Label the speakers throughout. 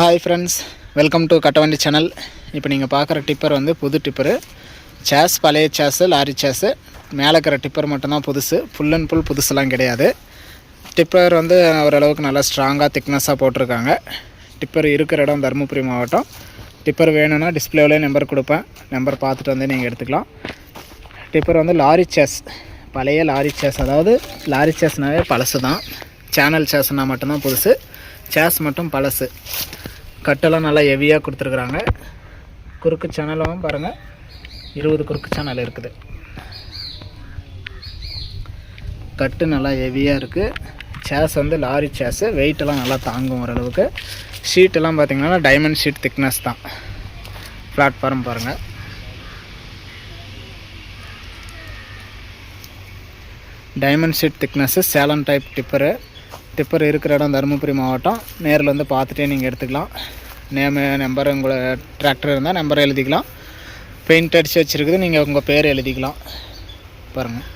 Speaker 1: Hi friends welcome to Kattavandi channel இப்போ நீங்கள் பார்க்குற டிப்பர் வந்து புது டிப்பரு சேஸ் பழைய சேஸு லாரி சேஸு மேலே இருக்கிற டிப்பர் மட்டும்தான் புதுசு. ஃபுல் அண்ட் ஃபுல் புதுசுலாம் கிடையாது. டிப்பர் வந்து ஓரளவுக்கு நல்லா ஸ்ட்ராங்காக திக்னஸாக போட்டிருக்காங்க. டிப்பர் இருக்கிற இடம் தருமபுரி மாவட்டம். டிப்பர் வேணும்னா டிஸ்பிளேவிலே நம்பர் கொடுப்பேன். நம்பர் பார்த்துட்டு வந்து நீங்கள் எடுத்துக்கலாம். டிப்பர் வந்து லாரி சேஸ் பழைய லாரி சேஸ் அதாவது லாரி சேஸ்னாவே பழசு தான் சேனல் சேஸ்னால் மட்டும்தான் புதுசு. சேஸ் மட்டும் பழசு. கட்டெல்லாம் நல்லா ஹெவியாக கொடுத்துருக்குறாங்க. குறுக்கு சேனலும் பாருங்கள் இருபது குறுக்கு சேனல் இருக்குது. கட்டு நல்லா ஹெவியாக இருக்குது சேஸ் வந்து லாரி சேஸு வெயிட்டெல்லாம் நல்லா தாங்கும் ஓரளவுக்கு. ஷீட்டெல்லாம் பார்த்தீங்கன்னா டைமண்ட் ஷீட் திக்னஸ் தான். பிளாட்ஃபார்ம் பாருங்கள் diamond sheet thickness Salem type tipper tipper இருக்கிற இடம் தருமபுரி மாவட்டம். நேரில் வந்து பார்த்துட்டே நீங்கள் எடுத்துக்கலாம். நேமு நம்பர் உங்களை டிராக்டர் இருந்தால் நம்பர் எழுதிக்கலாம். பெயிண்ட் அடித்து வச்சுருக்குது நீங்கள் உங்கள் பேர் எழுதிக்கலாம். பாருங்கள்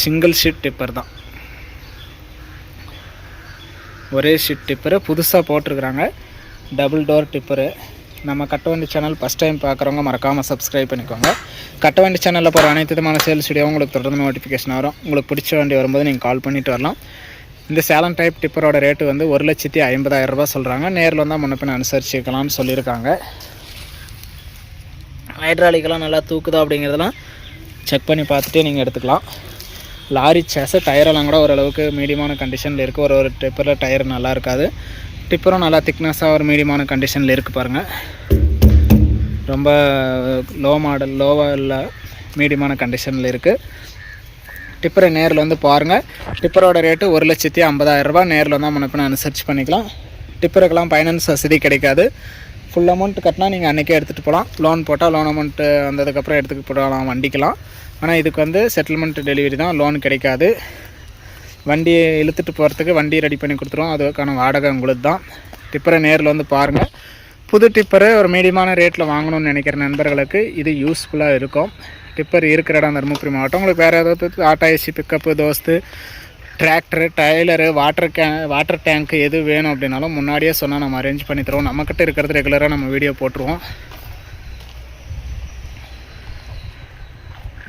Speaker 1: சிங்கிள் ஷீட் டிப்பர் தான். ஒரே ஷீட் டிப்பரு புதுசாக போட்டிருக்குறாங்க. டபுள் டோர் டிப்பரு நம்ம கட்டவண்டி சேனல் ஃபஸ்ட் டைம் பார்க்குறவங்க மறக்காமல் சப்ஸ்கிரைப் பண்ணிக்கோங்க. கட்டவண்டி சேனலில் போகிற அனைத்து விதமான சேல்ஸ் வீடியோ உங்களுக்கு தொடர்ந்து நோட்டிஃபிகேஷன் வரும். உங்களுக்கு பிடிச்ச வண்டி வரும்போது நீங்கள் கால் பண்ணிட்டு வரலாம். இந்த சேலம் டைப் டிப்பரோட ரேட்டு வந்து ஒரு லட்சத்தி ஐம்பதாயிரம் ரூபா சொல்கிறாங்க நேரில் வந்தால் முன்னப்பின் அனுசரிச்சுக்கலாம்னு சொல்லியிருக்காங்க. ஹைட்ராலிக்கெல்லாம் நல்லா தூக்குதா அப்படிங்கிறதெல்லாம் செக் பண்ணி பார்த்துட்டு நீங்கள் எடுத்துக்கலாம். லாரி சேஸு டயரெல்லாம் கூட ஓரளவுக்கு மீடியமான கண்டிஷனில் இருக்குது ஒரு ஒரு டிப்பரில் டயர் நல்லா இருக்காது. டிப்பரும் நல்லா திக்னஸாக ஒரு மீடியமான கண்டிஷனில் இருக்குது பாருங்கள் ரொம்ப லோ மாடல் லோவாக இல்லை மீடியமான கண்டிஷனில் இருக்குது டிப்பரை நேரில் வந்து பாருங்கள் டிப்பரோட ரேட்டு ஒரு லட்சத்தி ஐம்பதாயிரம் ரூபாய். நேரில் வந்தால் நான் அனுசரிச்சு பண்ணிக்கலாம். டிப்பருக்கெல்லாம் ஃபைனான்ஸ் வசதி கிடைக்காது. ஃபுல் அமௌண்ட் கட்டினா நீங்கள் அன்றைக்கே எடுத்துகிட்டு போகலாம். லோன் போட்டால் லோன் அமௌண்ட்டு வந்ததுக்கப்புறம் எடுத்துகிட்டு போகலாம் வண்டிக்கலாம். ஆனால் இதுக்கு வந்து செட்டில்மெண்ட் டெலிவரி தான் லோன் கிடைக்காது. வண்டியை இழுத்துட்டு போகிறதுக்கு வண்டி ரெடி பண்ணி கொடுத்துருவோம் அதுக்கான வாடகை உங்களுக்கு தான். டிப்பரை நேரில் வந்து பாருங்கள் புது டிப்பரு ஒரு மீடியமான ரேட்டில் வாங்கணும்னு நினைக்கிற நண்பர்களுக்கு இது யூஸ்ஃபுல்லாக இருக்கும். டிப்பர் இருக்கிற இடம் தருமபுரி மாவட்டம். உங்களுக்கு வேறு ஏதாவது auto AC pickup தோஸ்து tractor trailer water கே வாட்டர் டேங்க்கு எது வேணும் அப்படின்னாலும் முன்னாடியே சொன்னால் நம்ம அரேஞ்ச் பண்ணி தருவோம். நம்மக்கிட்ட இருக்கிறது ரெகுலராக நம்ம வீடியோ போட்டுருவோம்.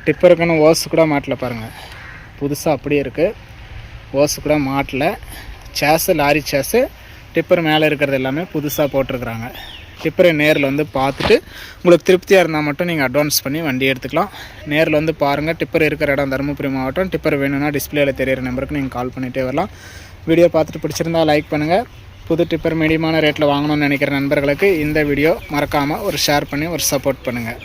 Speaker 1: டிப்பருக்குன்னு ஓஸ் கூட மாட்டில் பாருங்கள் புதுசாக அப்படியே இருக்குது ஓஸ் கூட மாட்டில். சேஸு லாரி சேஸு டிப்பர் மேலே இருக்கிறது எல்லாமே புதுசாக போட்டிருக்குறாங்க. டிப்பரை நேரில் வந்து பார்த்துட்டு உங்களுக்கு திருப்தியாக இருந்தால் மட்டும் நீங்கள் அட்வான்ஸ் பண்ணி வண்டி எடுத்துக்கலாம். நேரில் வந்து பாருங்கள் டிப்பர் இருக்கிற இடம் தருமபுரி மாவட்டம். டிப்பர் வேணும்னா டிஸ்பிளேயில் தெரியிற நம்பருக்கு நீங்கள் கால் பண்ணிகிட்டே வரலாம். வீடியோ பார்த்துட்டு பிடிச்சிருந்தா லைக் பண்ணுங்கள் புது டிப்பர் மீடியமான ரேட்டில் வாங்கணும்னு நினைக்கிற நண்பர்களுக்கு இந்த வீடியோ மறக்காமல் ஒரு ஷேர் பண்ணி ஒரு சப்போர்ட் பண்ணுங்கள்